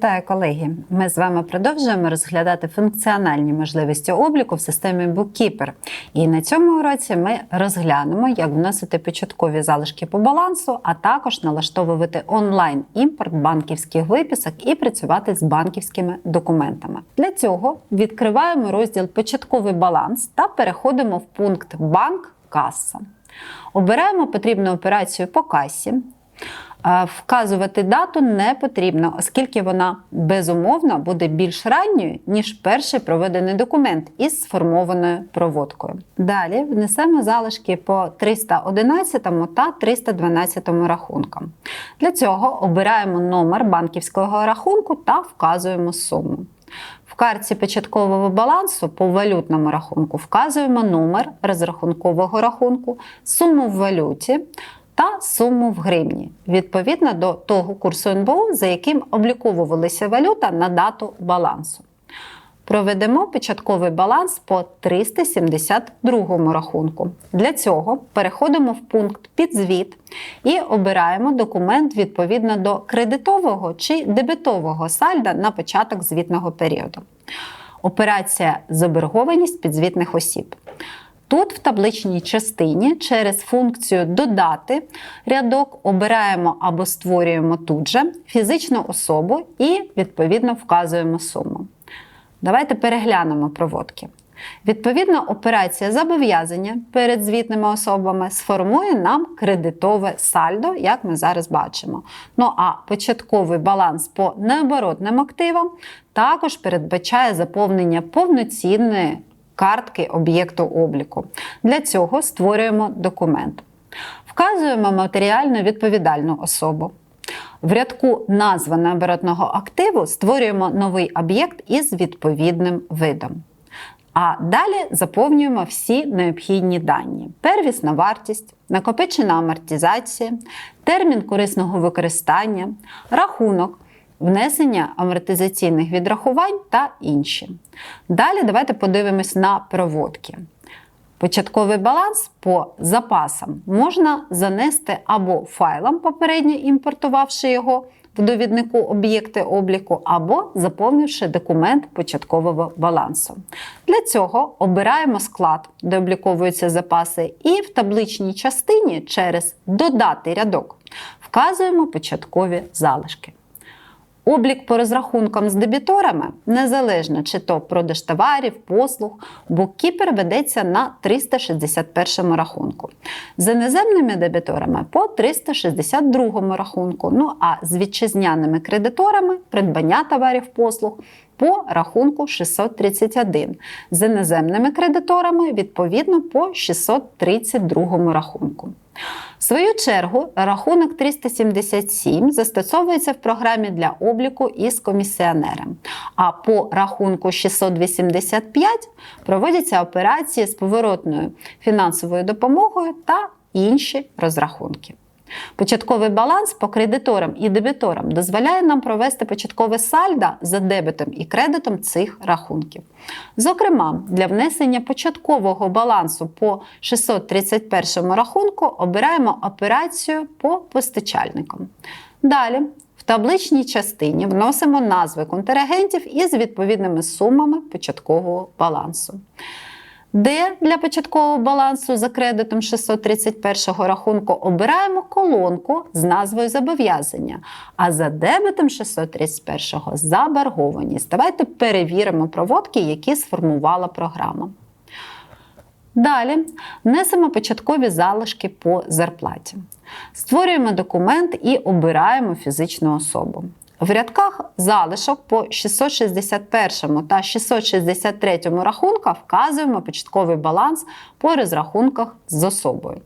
Вітаю колеги! Ми з вами продовжуємо розглядати функціональні можливості обліку в системі Bookkeeper. І на цьому уроці ми розглянемо, як вносити початкові залишки по балансу, а також налаштовувати онлайн імпорт банківських виписок і працювати з банківськими документами. Для цього відкриваємо розділ Початковий баланс та переходимо в пункт Банк Каса. Обираємо потрібну операцію по касі. Е, Вказувати дату не потрібно, оскільки вона безумовно буде більш ранньою, ніж перший проведений документ із сформованою проводкою. Далі внесемо залишки по 311 та 312 рахункам. Для цього обираємо номер банківського рахунку та вказуємо суму. В карті початкового балансу по валютному рахунку вказуємо номер розрахункового рахунку, суму в валюті та суму в гривні, відповідно до того курсу НБУ, за яким обліковувалася валюта на дату балансу. Проведемо початковий баланс по 372 рахунку. Для цього переходимо в пункт Підзвіт і обираємо документ відповідно до кредитового чи дебетового сальда на початок звітного періоду. Операція Заборгованість підзвітних осіб. Тут в табличній частині через функцію Додати рядок обираємо або створюємо тут же фізичну особу і відповідно вказуємо суму. Давайте переглянемо проводки. Відповідна операція зобов'язання перед звітними особами сформує нам кредитове сальдо, як ми зараз бачимо. Ну а початковий баланс по необоротним активам також передбачає заповнення повноцінної картки об'єкту обліку. Для цього створюємо документ. Вказуємо матеріально відповідальну особу. В рядку назва необоротного активу створюємо новий об'єкт із відповідним видом. А далі заповнюємо всі необхідні дані: первісна вартість, накопичена амортизація, термін корисного використання, рахунок, внесення амортизаційних відрахувань та інші. Далі давайте подивимось на проводки. Початковий баланс по запасам можна занести або файлом, попередньо імпортувавши його в довіднику об'єкти обліку, або заповнивши документ початкового балансу. Для цього обираємо склад, де обліковуються запаси, і в табличній частині через Додати рядок вказуємо початкові залишки. Облік по розрахункам з дебіторами, незалежно чи то продаж товарів, послуг, буккіпер ведеться на 361 рахунку. За іноземними дебіторами по 362 рахунку. Ну а з вітчизняними кредиторами придбання товарів послуг по рахунку 631. З іноземними кредиторами відповідно по 632 рахунку. В свою чергу, рахунок 377 застосовується в програмі для обліку із комісіонером. А по рахунку 685 проводяться операції з поворотною фінансовою допомогою та інші розрахунки. Початковий баланс по кредиторам і дебіторам дозволяє нам провести початкове сальдо за дебетом і кредитом цих рахунків. Зокрема, для внесення початкового балансу по 631 рахунку обираємо операцію по постачальникам. Далі в табличній частині вносимо назви контрагентів із відповідними сумами початкового балансу. Де для початкового балансу за кредитом 631 рахунку обираємо колонку з назвою зобов'язання, а за дебетом 631 заборгованість. Давайте перевіримо проводки, які сформувала програма. Далі внесемо початкові залишки по зарплаті. Створюємо документ і обираємо фізичну особу. В рядках залишок по 661 та 663 рахунках вказуємо початковий баланс по розрахунках з особою.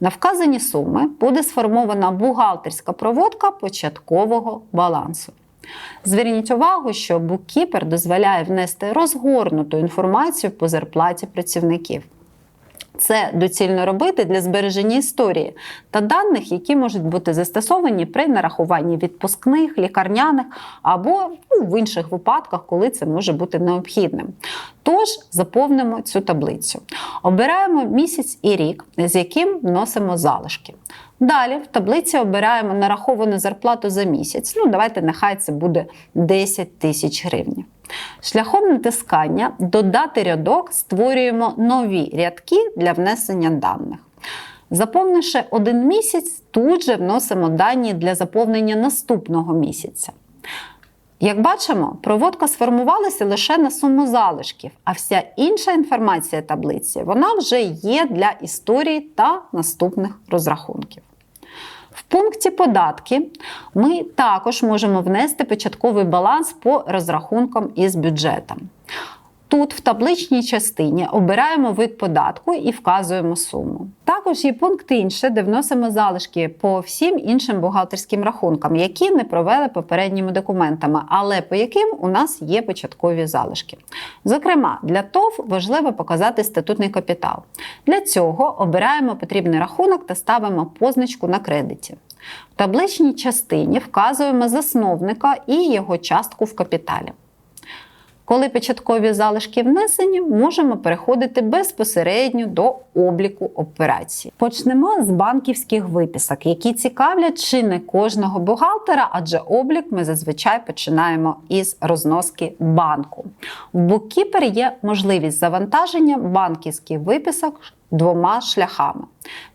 На вказані суми буде сформована бухгалтерська проводка початкового балансу. Зверніть увагу, що буккіпер дозволяє внести розгорнуту інформацію по зарплаті працівників. Це доцільно робити для збереження історії та даних, які можуть бути застосовані при нарахуванні відпускних, лікарняних або ну, в інших випадках, коли це може бути необхідним. Тож заповнимо цю таблицю. Обираємо місяць і рік, з яким вносимо залишки. Далі в таблиці обираємо нараховану зарплату за місяць. Ну, давайте нехай це буде 10 тисяч гривень. Шляхом натискання додати рядок створюємо нові рядки для внесення даних. Заповнивши один місяць, тут же вносимо дані для заповнення наступного місяця. Як бачимо, проводка сформувалася лише на суму залишків, а вся інша інформація таблиці вона вже є для історії та наступних розрахунків. В пункті податки ми також можемо внести початковий баланс по розрахункам із бюджетом. Тут в табличній частині обираємо вид податку і вказуємо суму. Також є пункт інше, де вносимо залишки по всім іншим бухгалтерським рахункам, які не провели попередніми документами, але по яким у нас є початкові залишки. Зокрема, для ТОВ важливо показати статутний капітал. Для цього обираємо потрібний рахунок та ставимо позначку на кредиті. В табличній частині вказуємо засновника і його частку в капіталі. Коли початкові залишки внесені, можемо переходити безпосередньо до обліку операцій. Почнемо з банківських виписок, які цікавлять чи не кожного бухгалтера, адже облік ми зазвичай починаємо із розноски банку. В Bookkeeper є можливість завантаження банківських виписок двома шляхами.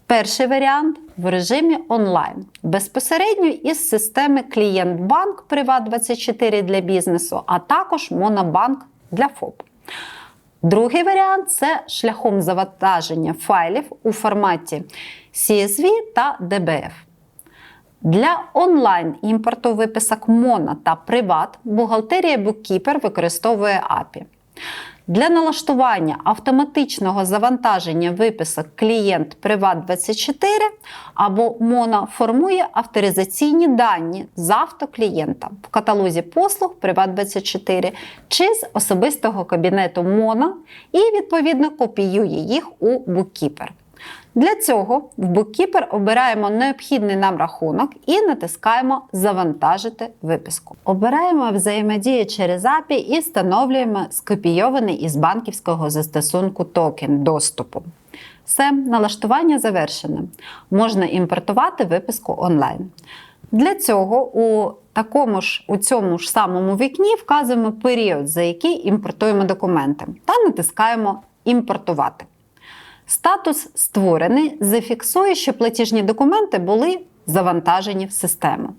Перший варіант в режимі онлайн, безпосередньо із системи Клієнтбанк Приват24 для бізнесу, а також Монобанк для ФОП. Другий варіант це шляхом завантаження файлів у форматі CSV та DBF. Для онлайн імпорту виписок Мона та Приват бухгалтерія Bookkeeper використовує API. Для налаштування автоматичного завантаження виписок клієнт Приват24 або Мона формує авторизаційні дані з автоклієнта в каталозі послуг Приват24 чи з особистого кабінету Мона і відповідно копіює їх у Bookkeeper. Для цього в Bookkeeper обираємо необхідний нам рахунок і натискаємо Завантажити виписку. Обираємо взаємодію через API і встановлюємо скопійований із банківського застосунку токен доступу. Все, налаштування завершене. Можна імпортувати виписку онлайн. Для цього у такому ж у цьому ж самому вікні вказуємо період, за який імпортуємо документи, та натискаємо Імпортувати. Статус створений зафіксує, що платіжні документи були завантажені в систему.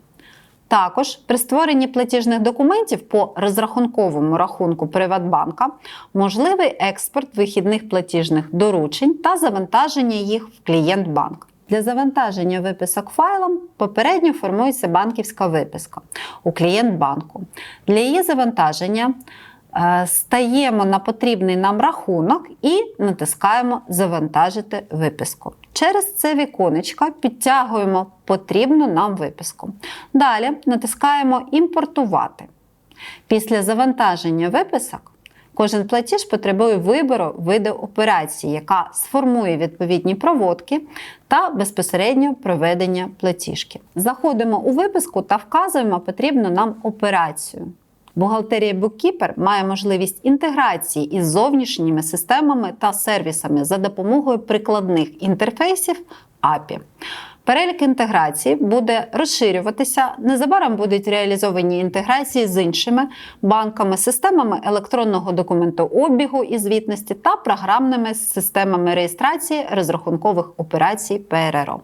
Також при створенні платіжних документів по розрахунковому рахунку Приватбанка можливий експорт вихідних платіжних доручень та завантаження їх в клієнт-банк. Для завантаження виписок файлом попередньо формується банківська виписка у клієнт-банку. Для її завантаження стаємо на потрібний нам рахунок і натискаємо Завантажити виписку. Через це віконечко підтягуємо потрібну нам виписку. Далі натискаємо Імпортувати. Після завантаження виписок кожен платіж потребує вибору виду операції, яка сформує відповідні проводки та безпосередньо проведення платіжки. Заходимо у виписку та вказуємо потрібну нам операцію. Бухгалтерія Bookkeeper має можливість інтеграції із зовнішніми системами та сервісами за допомогою прикладних інтерфейсів API. Перелік інтеграції буде розширюватися. Незабаром будуть реалізовані інтеграції з іншими банками, системами електронного документообігу і звітності та програмними системами реєстрації розрахункових операцій ПРРО.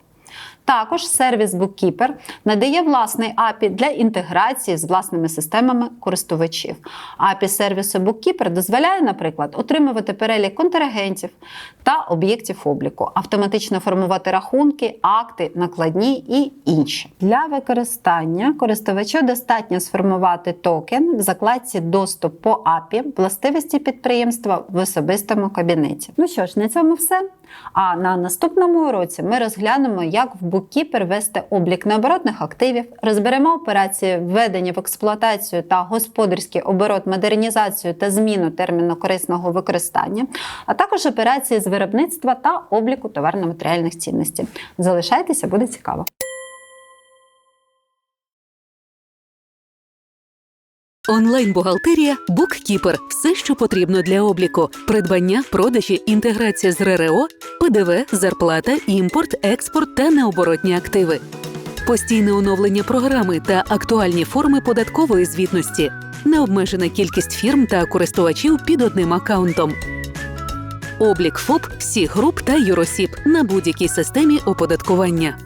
Також сервіс Bookkeeper надає власний API для інтеграції з власними системами користувачів. API сервісу Bookkeeper дозволяє, наприклад, отримувати перелік контрагентів та об'єктів обліку, автоматично формувати рахунки, акти, накладні і інші. Для використання користувачу достатньо сформувати токен в закладці Доступ по API властивості підприємства в особистому кабінеті. Ну що ж, на цьому все. А на наступному уроці ми розглянемо, як в Bookkeeper вести облік необоротних активів, розберемо операції введення в експлуатацію та господарський оборот, модернізацію та зміну терміну корисного використання, а також операції з виробництва та обліку товарно-матеріальних цінностей. Залишайтеся, буде цікаво. Онлайн-бухгалтерія BookKeeper – все, що потрібно для обліку: придбання, продажі, інтеграція з РРО, ПДВ, зарплата, імпорт, експорт та необоротні активи. Постійне оновлення програми та актуальні форми податкової звітності, необмежена кількість фірм та користувачів під одним аккаунтом. Облік ФОП, всіх груп та юросіб на будь-якій системі оподаткування.